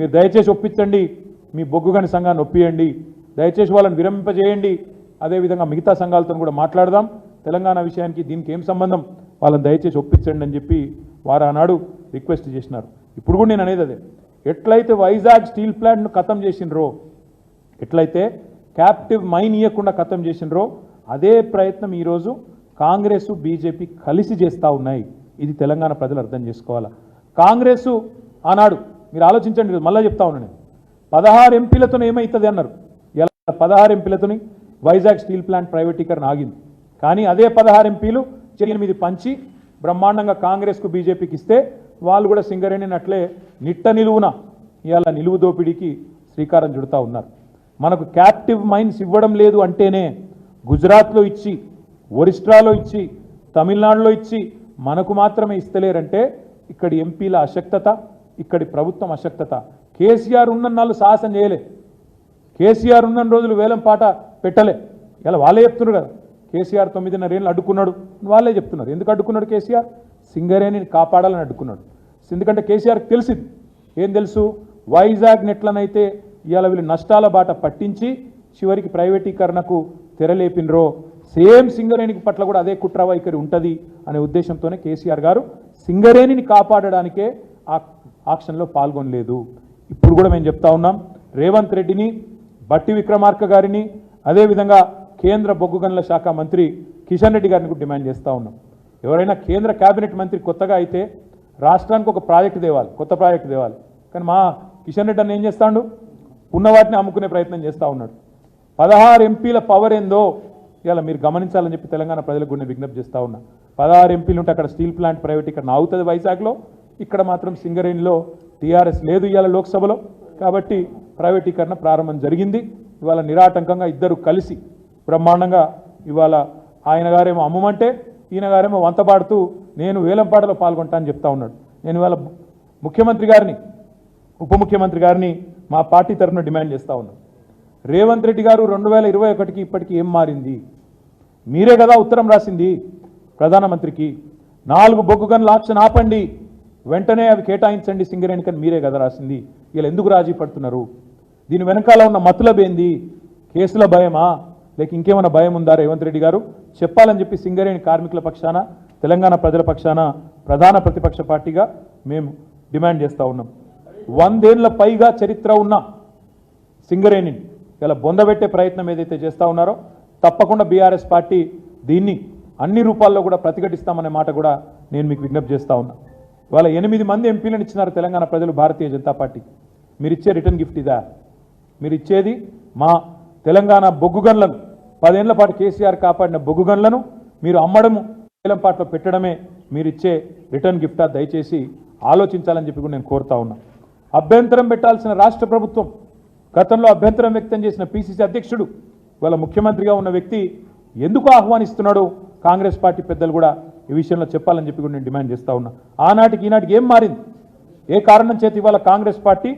మీరు దయచేసి ఒప్పించండి మీ బొగ్గుగని సంఘాన్ని ఒప్పియండి దయచేసి వాళ్ళని విరమింపజేయండి. అదేవిధంగా మిగతా సంఘాలతో కూడా మాట్లాడదాం. తెలంగాణ విషయానికి దీనికి ఏం సంబంధం? వాళ్ళని దయచేసి ఒప్పించండి అని చెప్పి వారు ఆనాడు రిక్వెస్ట్ చేసినారు. ఇప్పుడు కూడా నేను అనేది అదే. ఎట్లయితే వైజాగ్ స్టీల్ ప్లాంట్ను ఖతం చేసినరో ఎట్లయితే క్యాప్టివ్ మైన్ ఇవ్వకుండా ఖతం చేసినరో అదే ప్రయత్నం ఈరోజు కాంగ్రెస్ బీజేపీ కలిసి చేస్తూ ఉన్నాయి. ఇది తెలంగాణ ప్రజలు అర్థం చేసుకోవాలా? కాంగ్రెస్ ఆనాడు మీరు ఆలోచించండి మళ్ళీ చెప్తా ఉన్నాను నేను. పదహారు ఎంపీలతో ఏమవుతుంది అన్నారు. ఎలా? పదహారు ఎంపీలతోని వైజాగ్ స్టీల్ ప్లాంట్ ప్రైవేటీకరణ ఆగింది. కానీ అదే పదహారు ఎంపీలు ఎనిమిది పంచి బ్రహ్మాండంగా కాంగ్రెస్కు బీజేపీకి ఇస్తే వాళ్ళు కూడా సింగరేణిని అట్లే నిట్ట నిలువున ఇవాళ నిలువు దోపిడీకి శ్రీకారం చుడుతూ ఉన్నారు. మనకు క్యాప్టివ్ మైన్స్ ఇవ్వడం లేదు అంటేనే గుజరాత్లో ఇచ్చి ఒరిస్ట్రాలో ఇచ్చి తమిళనాడులో ఇచ్చి మనకు మాత్రమే ఇస్తలేరంటే ఇక్కడి ఎంపీల అశక్తత ఇక్కడి ప్రభుత్వం అశక్తత. కేసీఆర్ ఉన్న నాళ్ళు సాహసం చేయలే. కేసీఆర్ ఉన్న రోజులు వేలం పాట పెట్టలే. ఇలా వాళ్ళే చెప్తున్నారు కదా. కేసీఆర్ తొమ్మిదిన్నర ఏళ్ళు అడ్డుకున్నాడు వాళ్ళే చెప్తున్నారు. ఎందుకు అడ్డుకున్నాడు కేసీఆర్? సింగరేణిని కాపాడాలని అడ్డుకున్నాడు. ఎందుకంటే కేసీఆర్కి తెలిసింది. ఏం తెలుసు? వైజాగ్ నెట్లనైతే ఇవాళ వీళ్ళు నష్టాల బాట పట్టించి చివరికి ప్రైవేటీకరణకు తెరలేపినరో. సేమ్ సింగరేణికి పట్ల కూడా అదే కుట్ర వైఖరి ఉంటుంది అనే ఉద్దేశంతోనే కేసీఆర్ గారు సింగరేణిని కాపాడడానికే ఆ ఆక్షన్లో పాల్గొనలేదు. ఇప్పుడు కూడా మేము చెప్తా ఉన్నాం రేవంత్ రెడ్డిని బట్టి విక్రమార్క గారిని అదేవిధంగా కేంద్ర బొగ్గు గనుల శాఖ మంత్రి కిషన్ రెడ్డి గారిని కూడా డిమాండ్ చేస్తూ ఉన్నాం. ఎవరైనా కేంద్ర కేబినెట్ మంత్రి కొత్తగా అయితే రాష్ట్రానికి ఒక ప్రాజెక్టు తేవాలి కొత్త ప్రాజెక్టు తేవాలి. కానీ మా కిషన్ రెడ్డి అన్న ఏం చేస్తాడు? ఉన్న వాటిని అమ్ముకునే ప్రయత్నం చేస్తూ ఉన్నాడు. పదహారు ఎంపీల పవర్ ఏందో ఇలా మీరు గమనించాలని చెప్పి తెలంగాణ ప్రజలకు కూడా నేను విజ్ఞప్తి చేస్తూ ఉన్నా. పదహారు ఎంపీలు ఉంటే అక్కడ స్టీల్ ప్లాంట్ ప్రైవేటీకరణ అవుతుంది వైజాగ్లో. ఇక్కడ మాత్రం సింగరేణిలో టీఆర్ఎస్ లేదు ఇవాళ లోక్సభలో. కాబట్టి ప్రైవేటీకరణ ప్రారంభం జరిగింది. ఇవాళ నిరాటంకంగా ఇద్దరు కలిసి బ్రహ్మాండంగా ఇవాళ ఆయన గారేమో అమ్మమంటే ఈయన గారేమో వంతపాడుతూ నేను వేలంపాటలో పాల్గొంటా అని చెప్తా ఉన్నాడు. నేను ఇవాళ ముఖ్యమంత్రి గారిని ఉప ముఖ్యమంత్రి గారిని మా పార్టీ తరఫున డిమాండ్ చేస్తా ఉన్నాను. రేవంత్ రెడ్డి గారు రెండు వేల ఇరవై ఒకటికి ఇప్పటికి ఏం మారింది? మీరే కదా ఉత్తరం రాసింది ప్రధానమంత్రికి. నాలుగు బొగ్గు గన్ల ఆప్షన్ ఆపండి. వెంటనే అవి కేటాయించండి సింగరేణికని మీరే కదా రాసింది. వీళ్ళు ఎందుకు రాజీ పడుతున్నారు? దీని వెనకాల ఉన్న మతులబేంది కేసుల భయమా? లేక ఇంకేమైనా భయం ఉందా రేవంత్ రెడ్డి గారు? చెప్పాలని చెప్పి సింగరేణి కార్మికుల పక్షాన తెలంగాణ ప్రజల పక్షాన ప్రధాన ప్రతిపక్ష పార్టీగా మేము డిమాండ్ చేస్తూ ఉన్నాం. వందేళ్ళ పైగా చరిత్ర ఉన్న సింగరేణిని ఇలా బొందబెట్టే ప్రయత్నం ఏదైతే చేస్తూ ఉన్నారో తప్పకుండా బీఆర్ఎస్ పార్టీ దీన్ని అన్ని రూపాల్లో కూడా ప్రతిఘటిస్తామనే మాట కూడా నేను మీకు విజ్ఞప్తి చేస్తా ఉన్నా. వాళ్ళ ఎనిమిది మంది ఎంపీలను ఇచ్చినారు తెలంగాణ ప్రజలు భారతీయ జనతా పార్టీ. మీరు ఇచ్చే రిటర్న్ గిఫ్ట్ ఇదా? మీరు ఇచ్చేది మా తెలంగాణ బొగ్గుగన్లను. పదేళ్ళ పాటు కేసీఆర్ కాపాడిన బొగ్గుగన్లను మీరు అమ్మడము వేలంపాట్లో పెట్టడమే మీరు ఇచ్చే రిటర్న్ గిఫ్టా? దయచేసి ఆలోచించాలని చెప్పి కూడా నేను కోరుతా ఉన్నా. అభ్యంతరం పెట్టాల్సిన రాష్ట్ర ప్రభుత్వం గతంలో అభ్యంతరం వ్యక్తం చేసిన పిసిసి అధ్యక్షుడు వాళ్ళ ముఖ్యమంత్రిగా ఉన్న వ్యక్తి ఎందుకు ఆహ్వానిస్తున్నాడో కాంగ్రెస్ పార్టీ పెద్దలు కూడా ఈ విషయంలో చెప్పాలని చెప్పి కూడా నేను డిమాండ్ చేస్తా ఉన్నా. ఆనాటికి ఈనాటికి ఏం మారింది? ఏ కారణం చేతి ఇవాళ కాంగ్రెస్ పార్టీ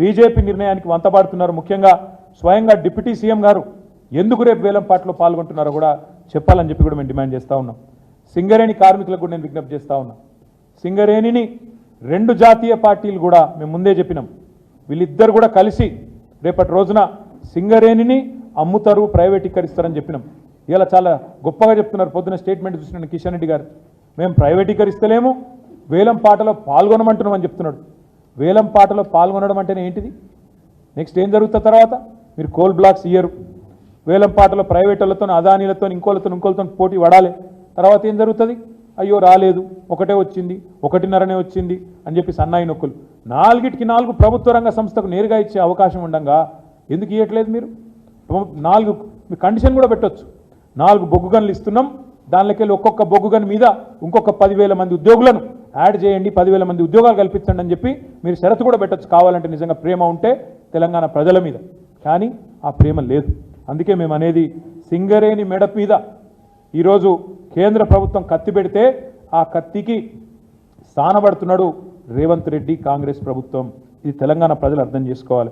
బీజేపీ నిర్ణయానికి వంతబాడుతున్నారు? ముఖ్యంగా స్వయంగా డిప్యూటీ సీఎం గారు ఎందుకు రేపు వేలం పాటలో పాల్గొంటున్నారో కూడా చెప్పాలని చెప్పి కూడా మేము డిమాండ్ చేస్తా ఉన్నాం. సింగరేణి కార్మికులకు కూడా నేను విజ్ఞప్తి చేస్తూ ఉన్నా. సింగరేణిని రెండు జాతీయ పార్టీలు కూడా మేము ముందే చెప్పినాం. వీళ్ళిద్దరు కూడా కలిసి రేపటి రోజున సింగరేణిని అమ్ముతారు ప్రైవేటీకరిస్తారని చెప్పినాం. ఇలా చాలా గొప్పగా చెప్తున్నారు. పొద్దున స్టేట్మెంట్ చూసిన కిషన్ రెడ్డి గారు. మేము ప్రైవేటీకరిస్తలేము. వేలం పాటలో పాల్గొనమంటున్నాం అని చెప్తున్నాడు. వేలం పాటలో పాల్గొనడం అంటేనే ఏంటిది? నెక్స్ట్ ఏం జరుగుతుంది తర్వాత? మీరు కోల్ బ్లాక్స్ ఇయ్యరు. వేలం పాటలో ప్రైవేట్ వాళ్ళతో అదానీలతో ఇంకోళ్ళతో ఇంకోళ్ళతో పోటీ పడాలి. తర్వాత ఏం జరుగుతుంది? అయ్యో రాలేదు. ఒకటే వచ్చింది. ఒకటిన్నరనే వచ్చింది అని చెప్పి సన్నాయి నొక్కులు. నాలుగిటికి నాలుగు ప్రభుత్వ రంగ సంస్థకు నేరుగా ఇచ్చే అవకాశం ఉండగా ఎందుకు ఇవ్వట్లేదు మీరు? నాలుగు మీ కండిషన్ కూడా పెట్టొచ్చు. నాలుగు బొగ్గు గన్లు ఇస్తున్నాం. దానిలోకెళ్ళి ఒక్కొక్క బొగ్గు గన్ మీద ఇంకొక పదివేల మంది ఉద్యోగులను యాడ్ చేయండి పదివేల మంది ఉద్యోగాలు కల్పించండి అని చెప్పి మీరు షరతు కూడా పెట్టచ్చు. కావాలంటే నిజంగా ప్రేమ ఉంటే తెలంగాణ ప్రజల మీద. కానీ ఆ ప్రేమ లేదు. అందుకే మేము అనేది సింగరేణి మెడ మీద ఈరోజు కేంద్ర ప్రభుత్వం కత్తి పెడితే ఆ కత్తికి స్థానపడుతున్నాడు రేవంత్ రెడ్డి కాంగ్రెస్ ప్రభుత్వం. ఇది తెలంగాణ ప్రజలు అర్థం చేసుకోవాలి.